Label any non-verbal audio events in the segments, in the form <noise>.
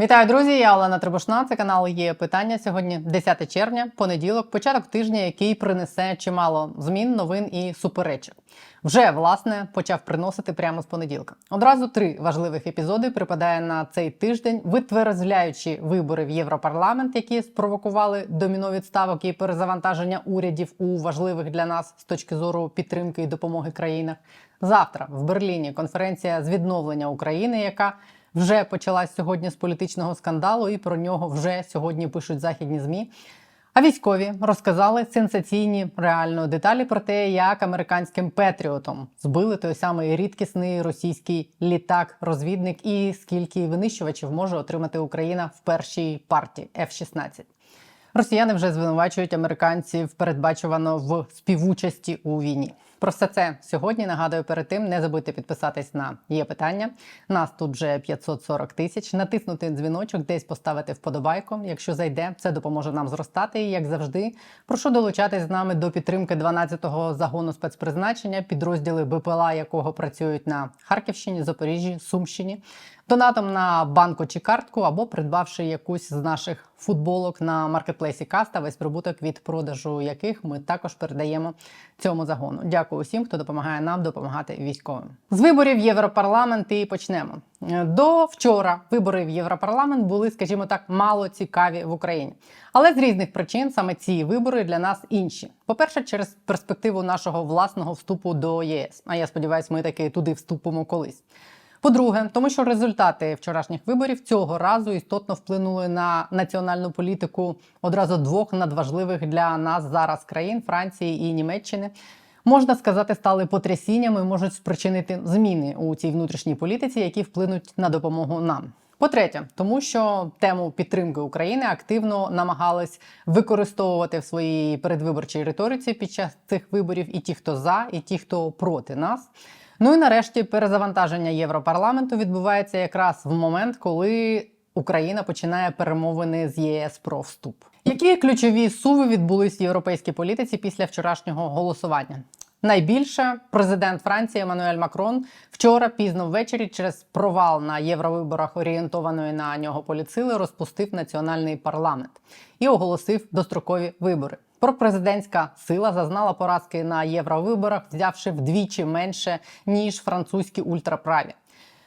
Вітаю, друзі! Я Олена Трибушна. Це канал є питання. Сьогодні 10 червня, понеділок, початок тижня, який принесе чимало змін, новин і суперечок. Вже власне почав приносити прямо з понеділка. Одразу три важливих епізоди припадає на цей тиждень, витверзляючи вибори в Європарламент, які спровокували доміно відставок і перезавантаження урядів у важливих для нас з точки зору підтримки і допомоги країнах. Завтра в Берліні конференція з відновлення України, яка вже почалась сьогодні з політичного скандалу, і про нього вже сьогодні пишуть західні змі. А військові розказали сенсаційні реально деталі про те, як американським Петріотом збили той самий рідкісний російський літак-розвідник, і скільки винищувачів може отримати Україна в першій партії F-16. Росіяни вже звинувачують американців передбачувано в співучасті у війні. Про все це сьогодні нагадую перед тим. Не забудьте підписатись на є питання. Нас тут вже 540 тисяч. Натиснути дзвіночок, десь поставити вподобайку. Якщо зайде, це допоможе нам зростати. І як завжди, прошу долучатись з нами до підтримки 12-го загону спецпризначення, підрозділи БПЛА, якого працюють на Харківщині, Запоріжжі, Сумщині. Донатом на банку чи картку або придбавши якусь з наших футболок на маркетплейсі Каста, весь прибуток від продажу яких ми також передаємо цьому загону. Дякую усім, хто допомагає нам допомагати військовим. З виборів Європарламент і почнемо. До вчора вибори в Європарламент були, скажімо так, мало цікаві в Україні, але з різних причин саме ці вибори для нас інші. По-перше, через перспективу нашого власного вступу до ЄС. А я сподіваюся, ми таки туди вступимо колись. По-друге, тому що результати вчорашніх виборів цього разу істотно вплинули на національну політику одразу двох надважливих для нас зараз країн Франції і Німеччини. Можна сказати, стали потрясіннями, можуть спричинити зміни у цій внутрішній політиці, які вплинуть на допомогу нам. По-третє, тому що тему підтримки України активно намагались використовувати в своїй передвиборчій риториці під час цих виборів і ті, хто за, і ті, хто проти нас. Ну і нарешті перезавантаження Європарламенту відбувається якраз в момент, коли Україна починає перемовини з ЄС про вступ. Які ключові суви відбулись в європейській політиці після вчорашнього голосування? Найбільше президент Франції Еммануель Макрон вчора пізно ввечері через провал на євровиборах орієнтованої на нього поліцили розпустив національний парламент і оголосив дострокові вибори. Пропрезидентська сила зазнала поразки на євровиборах, взявши вдвічі менше ніж французькі ультраправі.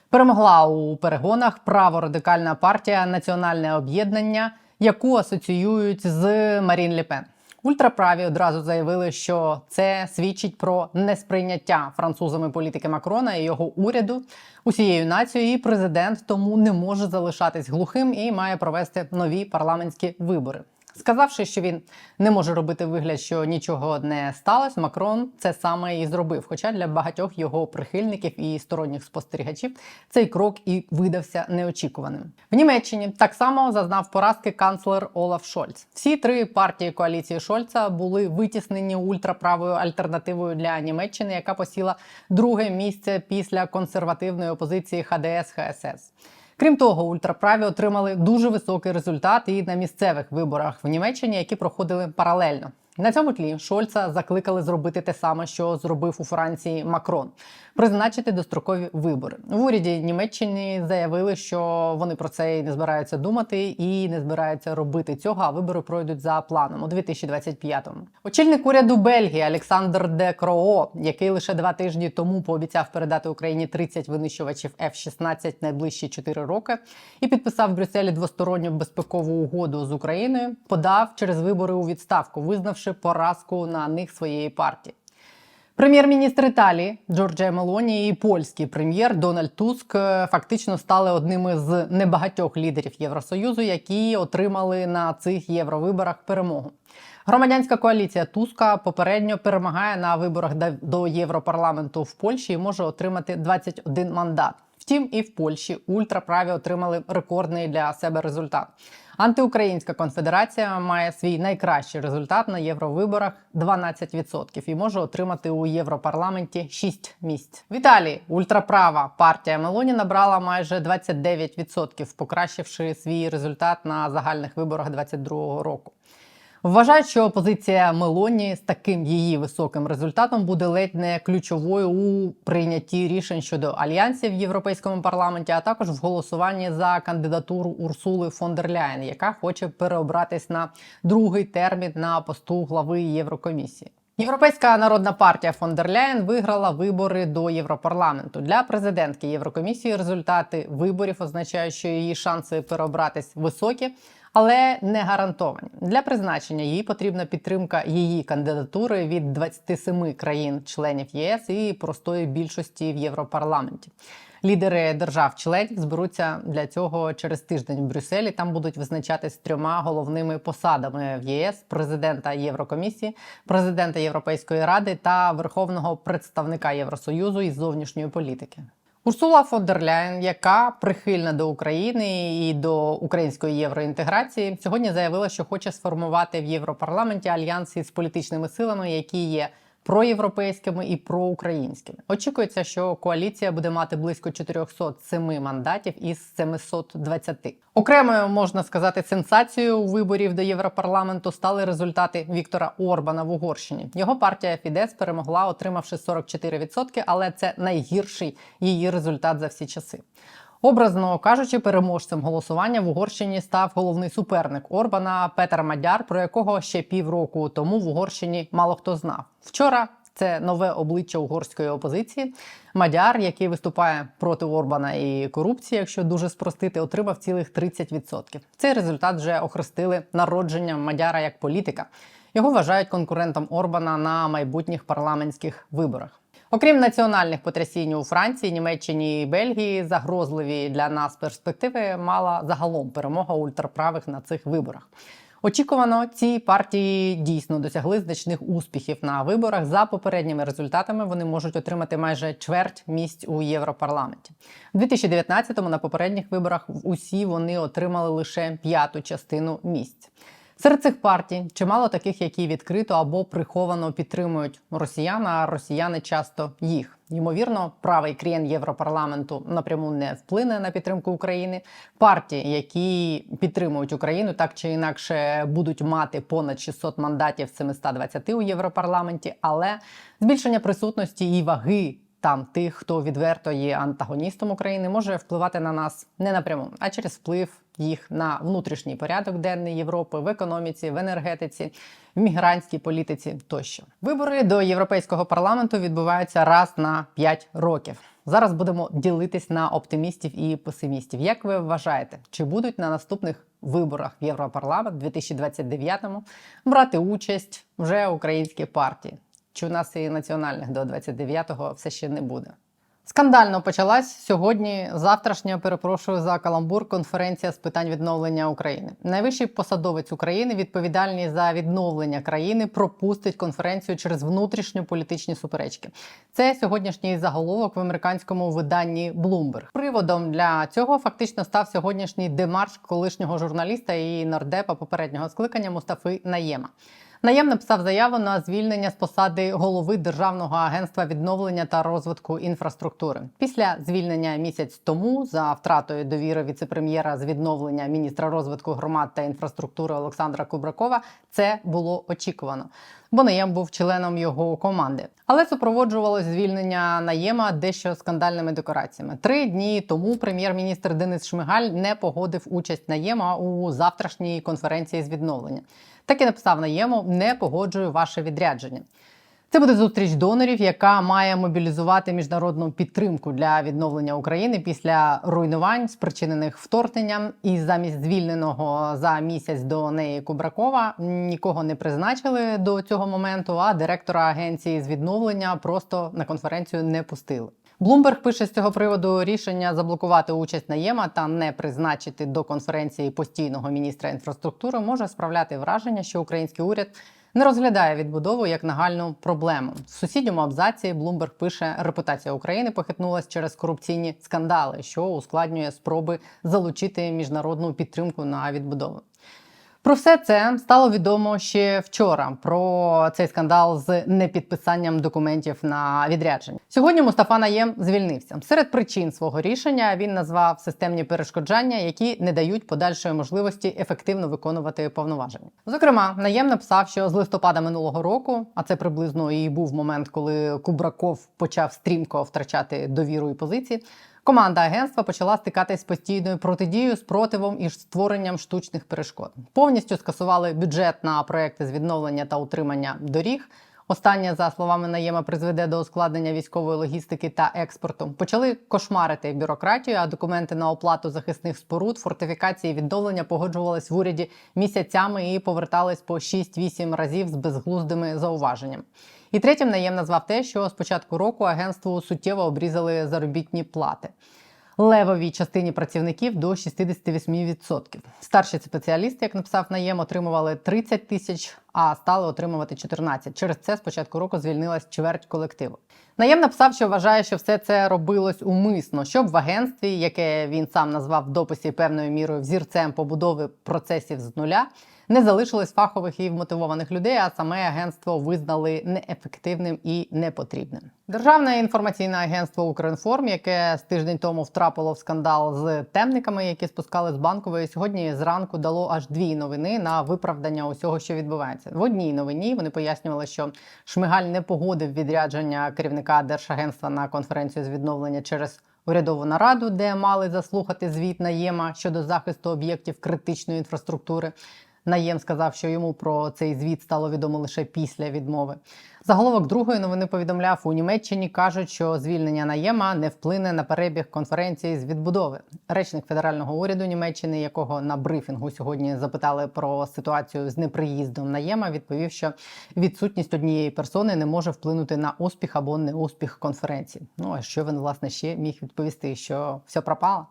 Перемогла у перегонах праворадикальна партія Національне об'єднання, яку асоціюють з Марін Лепен. Ультраправі одразу заявили, що це свідчить про несприйняття французами політики Макрона і його уряду усією нацією. І президент тому не може залишатись глухим і має провести нові парламентські вибори. Сказавши, що він не може робити вигляд, що нічого не сталося, Макрон це саме і зробив. Хоча для багатьох його прихильників і сторонніх спостерігачів цей крок і видався неочікуваним. В Німеччині так само зазнав поразки канцлер Олаф Шольц. Всі три партії коаліції Шольца були витіснені ультраправою альтернативою для Німеччини, яка посіла друге місце після консервативної опозиції ХДС ХСС. Крім того, ультраправі отримали дуже високий результат і на місцевих виборах в Німеччині, які проходили паралельно. На цьому тлі Шольца закликали зробити те саме, що зробив у Франції Макрон, призначити дострокові вибори. В уряді Німеччини заявили, що вони про це і не збираються думати і не збираються робити цього. А вибори пройдуть за планом у 2025-му. Очільник уряду Бельгії Олександр Де Кроо, який лише два тижні тому пообіцяв передати Україні 30 винищувачів F-16 найближчі 4 роки, і підписав в Брюсселі двосторонню безпекову угоду з Україною, подав через вибори у відставку, визнавши поразку на них своєї партії. Прем'єр-міністр Італії Джорджія Мелоні і польський прем'єр Дональд Туск е, фактично стали одними з небагатьох лідерів Євросоюзу, які отримали на цих євровиборах перемогу. Громадянська коаліція Туска попередньо перемагає на виборах до Європарламенту в Польщі і може отримати 21 мандат. Втім, і в Польщі ультраправі отримали рекордний для себе результат. Антиукраїнська конфедерація має свій найкращий результат на євровиборах 12% і може отримати у Європарламенті 6 місць. В Італії ультраправа партія Мелоні набрала майже 29%, покращивши свій результат на загальних виборах 2022 року. Вважають, що позиція Мелоні з таким її високим результатом буде ледь не ключовою у прийнятті рішень щодо альянсів в європейському парламенті, а також в голосуванні за кандидатуру Урсули фон дер Ляєн, яка хоче переобратись на другий термін на посту глави Єврокомісії. Європейська народна партія фон дер Ляєн виграла вибори до Європарламенту для президентки Єврокомісії. Результати виборів означають, що її шанси переобратись високі, але не гарантовані. Для призначення їй потрібна підтримка її кандидатури від 27 країн-членів ЄС і простої більшості в Європарламенті. Лідери держав-членів зберуться для цього через тиждень в Брюсселі. Там будуть визначатись трьома головними посадами в ЄС: президента Єврокомісії, президента Європейської ради та верховного представника Євросоюзу із зовнішньої політики. Урсула фон дер Ляєн, яка прихильна до України і до української євроінтеграції, сьогодні заявила, що хоче сформувати в Європарламенті альянс із політичними силами, які є проєвропейськими і проукраїнськими. Очікується, що коаліція буде мати близько 407 мандатів із 720. Окремою можна сказати сенсацією виборів до Європарламенту стали результати Віктора Орбана в Угорщині. Його партія Фідес перемогла, отримавши 44%, але це найгірший її результат за всі часи. Образно кажучи, переможцем голосування в Угорщині став головний суперник Орбана Петер Мадяр, про якого ще півроку тому в Угорщині мало хто знав. Вчора це нове обличчя угорської опозиції. Мадяр, який виступає проти Орбана і корупції, якщо дуже спростити, отримав цілих 30%. Цей результат вже охрестили народженням Мадяра як політика. Його вважають конкурентом Орбана на майбутніх парламентських виборах. Окрім національних потрясінь у Франції, Німеччині і Бельгії, загрозливі для нас перспективи мала загалом перемога ультраправих на цих виборах. Очікувано, ці партії дійсно досягли значних успіхів на виборах. За попередніми результатами вони можуть отримати майже чверть місць у Європарламенті. У 2019-му на попередніх виборах усі вони отримали лише п'яту частину місць. Серед цих партій чимало таких, які відкрито або приховано підтримують росіян, а росіяни часто їх. Ймовірно, правий крен Європарламенту напряму не вплине на підтримку України. Партії, які підтримують Україну, так чи інакше будуть мати понад 600 мандатів з 720 у Європарламенті, але збільшення присутності і ваги. Там тих, хто відверто є антагоністом України, може впливати на нас не напряму, а через вплив їх на внутрішній порядок денний Європи в економіці, в енергетиці, в мігрантській політиці тощо. Вибори до європейського парламенту відбуваються раз на 5 років. Зараз будемо ділитись на оптимістів і песимістів. Як ви вважаєте, чи будуть на наступних виборах в Європарламент 2029-му брати участь вже українські партії? Чи у нас і національних до 29-го все ще не буде? Скандально почалась сьогодні. Завтрашня перепрошую за каламбур. Конференція з питань відновлення України. Найвищий посадовець України, відповідальний за відновлення країни, пропустить конференцію через внутрішньополітичні суперечки. Це сьогоднішній заголовок в американському виданні Bloomberg. Приводом для цього фактично став сьогоднішній демарш колишнього журналіста і нардепа попереднього скликання Мустафи Наєма. Наєм написав заяву на звільнення з посади голови Державного агентства відновлення та розвитку інфраструктури. Після звільнення місяць тому за втратою довіри віцепрем'єра з відновлення міністра розвитку громад та інфраструктури Олександра Кубракова це було очікувано. Бо Наєм був членом його команди, але супроводжувалось звільнення Наєма дещо скандальними декораціями. Три дні тому прем'єр-міністр Денис Шмигаль не погодив участь Наєма у завтрашній конференції з відновлення. Так і написав Наєму: не погоджую ваше відрядження. Це буде зустріч донорів, яка має мобілізувати міжнародну підтримку для відновлення України після руйнувань, спричинених вторгненням. І замість звільненого за місяць до неї Кубракова нікого не призначили до цього моменту. А директора агенції з відновлення просто на конференцію не пустили. Блумберг пише з цього приводу рішення заблокувати участь Наєма та не призначити до конференції постійного міністра інфраструктури може справляти враження, що український уряд не розглядає відбудову як нагальну проблему. В сусідньому абзаці Блумберг пише, репутація України похитнулась через корупційні скандали, що ускладнює спроби залучити міжнародну підтримку на відбудову. Про все це стало відомо ще вчора. Про цей скандал з непідписанням документів на відрядження. Сьогодні Мустафа Наєм звільнився. Серед причин свого рішення він назвав системні перешкоджання, які не дають подальшої можливості ефективно виконувати повноваження. Зокрема, Наєм написав, що з листопада минулого року, а це приблизно і був момент, коли Кубраков почав стрімко втрачати довіру і позиції. Команда агентства почала стикатись з постійною протидією, спротивом і створенням штучних перешкод. Повністю скасували бюджет на проекти з відновлення та утримання доріг. Останнє, за словами Наєма, призведе до ускладнення військової логістики та експорту. Почали кошмарити бюрократію, а документи на оплату захисних споруд, фортифікації, відновлення погоджувались в уряді місяцями і повертались по 6-8 разів з безглуздими зауваженнями. І третім наєм назвав те, що з початку року агентству суттєво обрізали заробітні плати. Левовій частині працівників до 68%. Старші спеціалісти, як написав наєм, отримували 30 тисяч, а стали отримувати 14. Через це з початку року звільнилась чверть колективу. Наєм написав, що вважає, що все це робилось умисно, щоб в агентстві, яке він сам назвав в дописі певною мірою взірцем побудови процесів з нуля, не залишилось фахових і вмотивованих людей, а саме агентство визнали неефективним і непотрібним. Державне інформаційне агентство Укрінформ, яке з тиждень тому втрапило в скандал з темниками, які спускали з банкової, сьогодні зранку дало аж дві новини на виправдання усього, що відбувається. В одній новині вони пояснювали, що Шмигаль не погодив відрядження керівника держагентства на конференцію з відновлення через. Урядову нараду, де мали заслухати звіт наєма щодо захисту об'єктів критичної інфраструктури. Наєм сказав, що йому про цей звіт стало відомо лише після відмови. Заголовок другої новини повідомляв у Німеччині. кажуть, що звільнення наєма не вплине на перебіг конференції з відбудови. Речник федерального уряду Німеччини, якого на брифінгу сьогодні запитали про ситуацію з неприїздом наєма, відповів, що відсутність однієї персони не може вплинути на успіх або неуспіх конференції. Ну а що він власне ще міг відповісти? Що все пропало?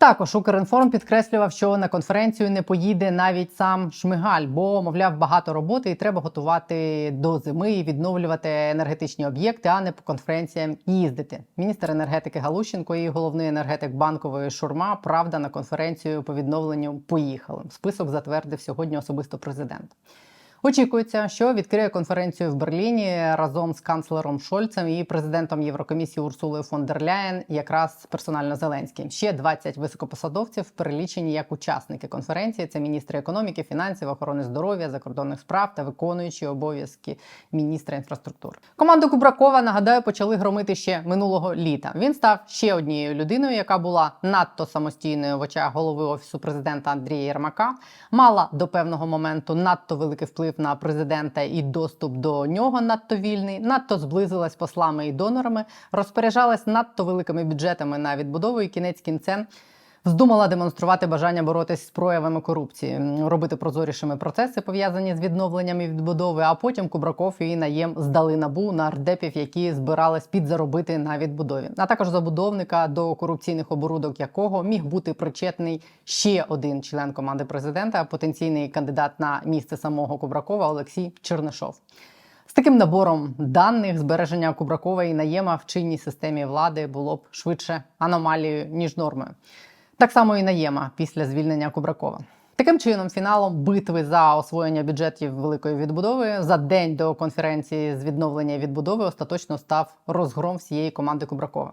Також Укрінформ підкреслював, що на конференцію не поїде навіть сам Шмигаль, бо мовляв багато роботи і треба готувати до зими і відновлювати енергетичні об'єкти, а не по конференціям їздити. Міністр енергетики Галущенко і головний енергетик банкової Шурма правда на конференцію по відновленню поїхали. Список затвердив сьогодні особисто президент. Очікується, що відкриє конференцію в Берліні разом з канцлером Шольцем і президентом Єврокомісії Урсулою фон дер Ляєн, якраз персонально Зеленський. Ще 20 високопосадовців перелічені як учасники конференції. Це міністри економіки, фінансів, охорони здоров'я, закордонних справ та виконуючі обов'язки міністра інфраструктури. Команду Кубракова нагадаю почали громити ще минулого літа. Він став ще однією людиною, яка була надто самостійною в очах голови офісу президента Андрія Єрмака, мала до певного моменту надто великий вплив на президента і доступ до нього надто вільний, надто зблизилась послами і донорами, розпоряджалась надто великими бюджетами на відбудову і кінець кінцем. Вздумала демонструвати бажання боротись з проявами корупції, робити прозорішими процеси, пов'язані з відновленнями відбудови. А потім Кубраков і наєм здали набу на ардепів, які збирались підзаробити на відбудові, а також забудовника до корупційних оборудок, якого міг бути причетний ще один член команди президента, потенційний кандидат на місце самого Кубракова Олексій Чернишов. З таким набором даних збереження Кубракова і наєма в чинній системі влади було б швидше аномалією ніж нормою. Так само і наєма після звільнення Кубракова. Таким чином, фіналом битви за освоєння бюджетів великої відбудови за день до конференції з відновлення відбудови остаточно став розгром всієї команди Кубракова.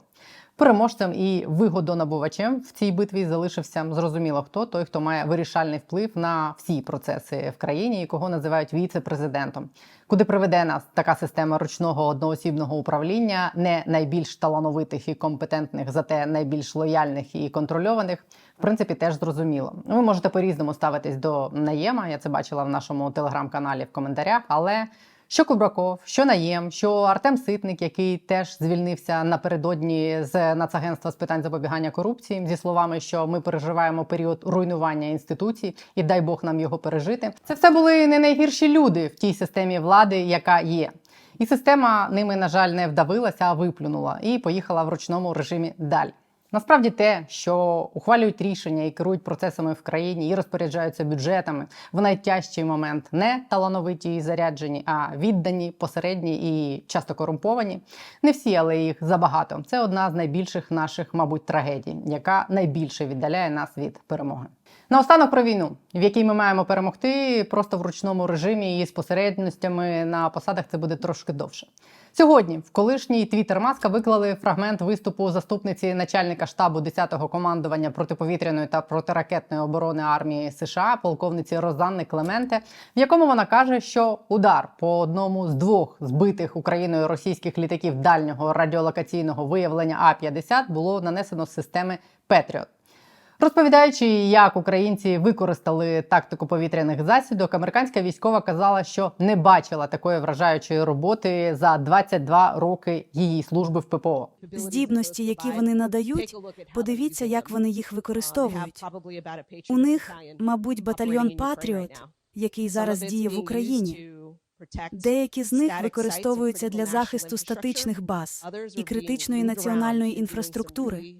Переможцем і вигодонабувачем в цій битві залишився зрозуміло хто той, хто має вирішальний вплив на всі процеси в країні, і кого називають віце-президентом. Куди приведе нас така система ручного одноосібного управління, не найбільш талановитих і компетентних, зате найбільш лояльних і контрольованих, в принципі, теж зрозуміло. Ви можете по-різному ставитись до наєма. Я це бачила в нашому телеграм-каналі в коментарях, але. Що Кубраков, що Наєм, що Артем Ситник, який теж звільнився напередодні з Нацагентства з питань запобігання корупції, зі словами, що ми переживаємо період руйнування інституцій, і дай Бог нам його пережити. Це все були не найгірші люди в тій системі влади, яка є. І система ними, на жаль, не вдавилася, а виплюнула і поїхала в ручному режимі далі. Насправді те, що ухвалюють рішення і керують процесами в країні і розпоряджаються бюджетами в найтяжчий момент не талановиті і заряджені, а віддані, посередні і часто корумповані. Не всі, але їх забагато. Це одна з найбільших наших, мабуть, трагедій, яка найбільше віддаляє нас від перемоги. Наостанок про війну, в якій ми маємо перемогти просто в ручному режимі і з посередностями на посадах це буде трошки довше. Сьогодні в колишній твіттер Маска виклали фрагмент виступу заступниці начальника штабу 10-го командування протиповітряної та протиракетної оборони армії США, полковниці Розанни Клементе, в якому вона каже, що удар по одному з двох збитих Україною російських літаків дальнього радіолокаційного виявлення А 50 було нанесено з системи Петріот. Розповідаючи, як українці використали тактику повітряних засідок, американська військова казала, що не бачила такої вражаючої роботи за 22 роки її служби в ППО. Здібності, які вони надають, подивіться, як вони їх використовують. У них, мабуть, батальйон Патріот, який зараз діє в Україні. Деякі з них використовуються для захисту статичних баз і критичної національної інфраструктури.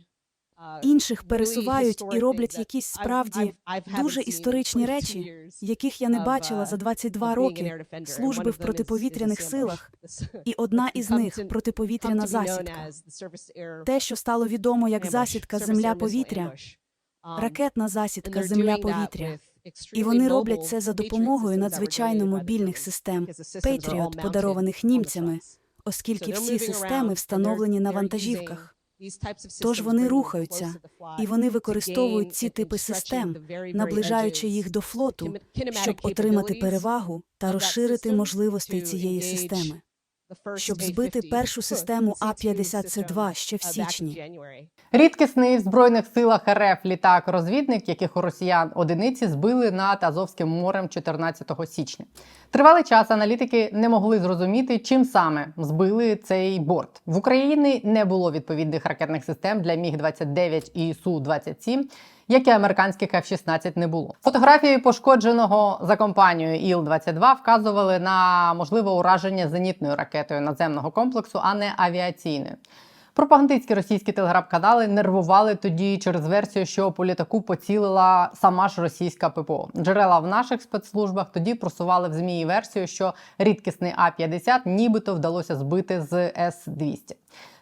Інших пересувають і роблять якісь справді дуже історичні речі, яких я не бачила за 22 роки служби в протиповітряних силах. <laughs> І одна із них протиповітряна засідка. Те, що стало відомо як засідка земля-повітря, ракетна засідка земля-повітря. І вони роблять це за допомогою надзвичайно мобільних систем Patriot, подарованих німцями, оскільки всі системи встановлені на вантажівках. Тож вони рухаються, і вони використовують ці типи систем, наближаючи їх до флоту, щоб отримати перевагу та розширити можливості цієї системи. Щоб збити першу <laughs> систему А-50С2 ще в січні. Рідкісний в збройних силах РФ літак-розвідник, яких у росіян одиниці збили над Азовським морем 14 січня. Тривалий час аналітики не могли зрозуміти, чим саме збили цей борт. В Україні не було відповідних ракетних систем для Міг 29 і Су 27 як і американських F-16 не було. Фотографії пошкодженого за компанією Іл-22 вказували на можливе ураження зенітною ракетою наземного комплексу, а не авіаційною. Пропагандистські російські телеграм-канали нервували тоді через версію, що по літаку поцілила сама ж російська ППО. Джерела в наших спецслужбах тоді просували в змі версію, що рідкісний А-50 нібито вдалося збити з С-200.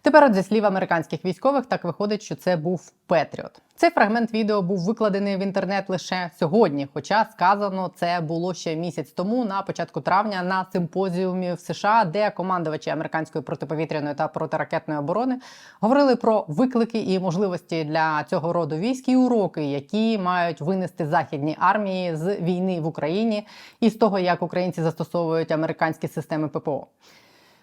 Тепер, от зі слів американських військових, так виходить, що це був Петріот. Цей фрагмент відео був викладений в інтернет лише сьогодні, хоча сказано це було ще місяць тому, на початку травня, на симпозіумі в США, де командувачі американської протиповітряної та протиракетної оборони говорили про виклики і можливості для цього роду військ і уроки, які мають винести західні армії з війни в Україні і з того, як українці застосовують американські системи ППО.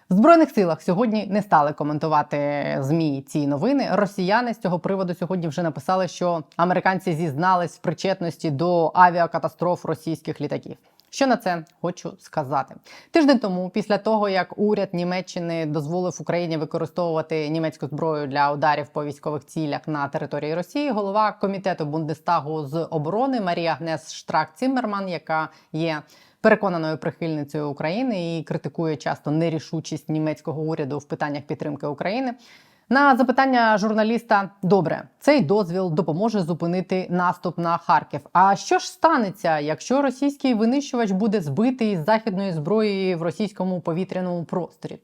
В збройних силах сьогодні не стали коментувати змі ці новини. Росіяни з цього приводу сьогодні вже написали, що американці зізнались в причетності до авіакатастроф російських літаків. Що на це хочу сказати тиждень тому, після того як уряд Німеччини дозволив Україні використовувати німецьку зброю для ударів по військових цілях на території Росії, голова комітету Бундестагу з оборони Марія Гнес Штрак Циммерман, яка є переконаною прихильницею України і критикує часто нерішучість німецького уряду в питаннях підтримки України. На запитання журналіста: добре, цей дозвіл допоможе зупинити наступ на Харків. А що ж станеться, якщо російський винищувач буде збитий з західної зброї в російському повітряному просторі?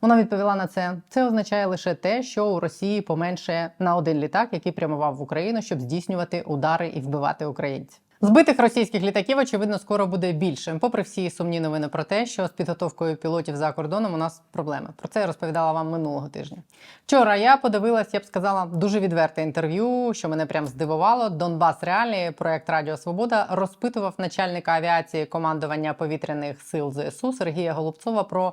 Вона відповіла на це. Це означає лише те, що у Росії поменше на один літак, який прямував в Україну, щоб здійснювати удари і вбивати українців. Збитих російських літаків, очевидно, скоро буде більше. Попри всі сумні новини про те, що з підготовкою пілотів за кордоном у нас проблеми. Про це я розповідала вам минулого тижня. Вчора я подивилась, я б сказала, дуже відверте інтерв'ю, що мене прям здивувало. Донбас Реалії, проект Радіо Свобода, розпитував начальника авіації командування повітряних сил ЗСУ Сергія Голубцова про.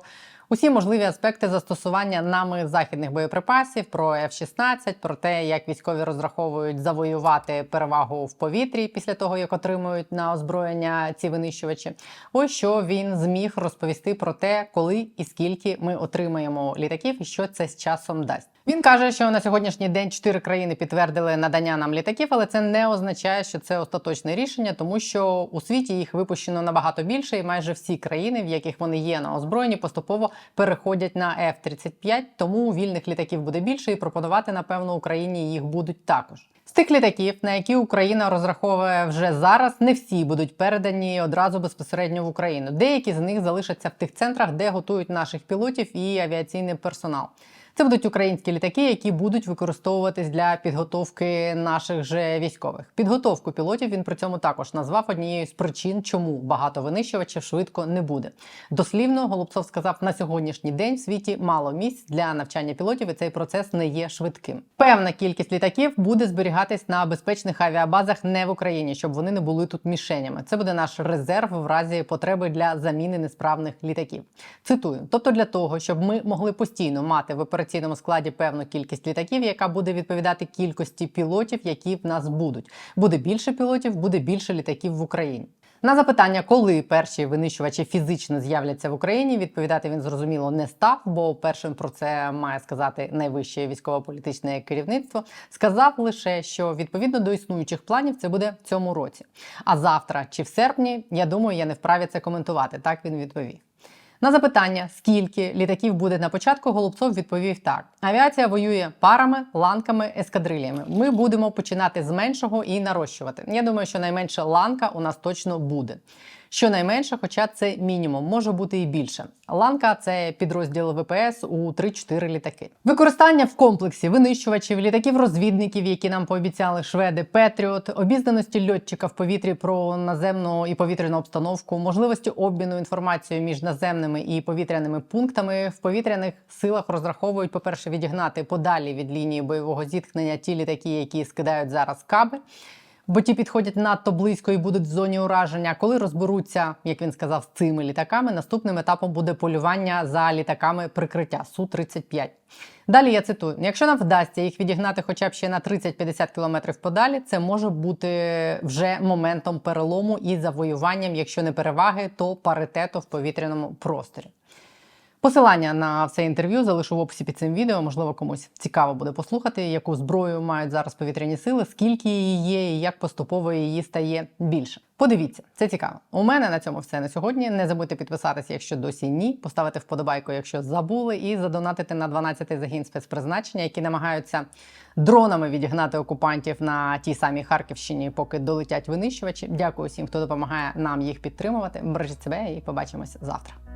Усі можливі аспекти застосування нами західних боєприпасів про F-16, про те, як військові розраховують завоювати перевагу в повітрі після того, як отримують на озброєння ці винищувачі. Ось що він зміг розповісти про те, коли і скільки ми отримаємо літаків, і що це з часом дасть. Він каже, що на сьогоднішній день чотири країни підтвердили надання нам літаків, але це не означає, що це остаточне рішення, тому що у світі їх випущено набагато більше, і майже всі країни, в яких вони є на озброєнні, поступово переходять на F-35, тому вільних літаків буде більше, і пропонувати, напевно, Україні їх будуть також. З тих літаків, на які Україна розраховує вже зараз, не всі будуть передані одразу безпосередньо в Україну. Деякі з них залишаться в тих центрах, де готують наших пілотів і авіаційний персонал. Це будуть українські літаки, які будуть використовуватись для підготовки наших же військових. Підготовку пілотів він при цьому також назвав однією з причин, чому багато винищувачів швидко не буде. Дослівно Голубцов сказав, на сьогоднішній день в світі мало місць для навчання пілотів, і цей процес не є швидким. Певна кількість літаків буде зберігатись на безпечних авіабазах не в Україні, щоб вони не були тут мішенями. Це буде наш резерв в разі потреби для заміни несправних літаків. Цитую: тобто для того, щоб ми могли постійно мати в операційному складі певну кількість літаків, яка буде відповідати кількості пілотів, які в нас будуть. Буде більше пілотів, буде більше літаків в Україні. На запитання, коли перші винищувачі фізично з'являться в Україні, відповідати він зрозуміло не став, бо першим про це має сказати найвище військово-політичне керівництво. Сказав лише, що відповідно до існуючих планів це буде в цьому році. А завтра чи в серпні, я думаю, я не вправі це коментувати. Так він відповів. На запитання, скільки літаків буде на початку, Голубцов відповів так: авіація воює парами, ланками, ескадрильями. Ми будемо починати з меншого і нарощувати. Я думаю, що найменша ланка у нас точно буде. Щонайменше, хоча це мінімум, може бути і більше. Ланка це підрозділ ВПС у 3-4 літаки. Використання в комплексі винищувачів, літаків розвідників, які нам пообіцяли шведи, Петріот, обізнаності льотчика в повітрі про наземну і повітряну обстановку, можливості обміну інформацією між наземними і повітряними пунктами в повітряних силах розраховують, по-перше, відігнати подалі від лінії бойового зіткнення ті літаки, які скидають зараз каби бо ті підходять надто близько і будуть в зоні ураження. Коли розберуться, як він сказав, з цими літаками, наступним етапом буде полювання за літаками прикриття су 35 Далі я цитую: якщо нам вдасться їх відігнати, хоча б ще на 30-50 кілометрів подалі, це може бути вже моментом перелому і завоюванням, якщо не переваги, то паритету в повітряному просторі. Посилання на все інтерв'ю залишу в описі під цим відео. Можливо, комусь цікаво буде послухати, яку зброю мають зараз повітряні сили, скільки її є, і як поступово її стає більше. Подивіться, це цікаво. У мене на цьому все на сьогодні. Не забудьте підписатися, якщо досі ні, поставити вподобайку, якщо забули, і задонатити на 12-й загін спецпризначення, які намагаються дронами відігнати окупантів на тій самій Харківщині, поки долетять винищувачі. Дякую всім, хто допомагає нам їх підтримувати. Бережіть себе і побачимось завтра.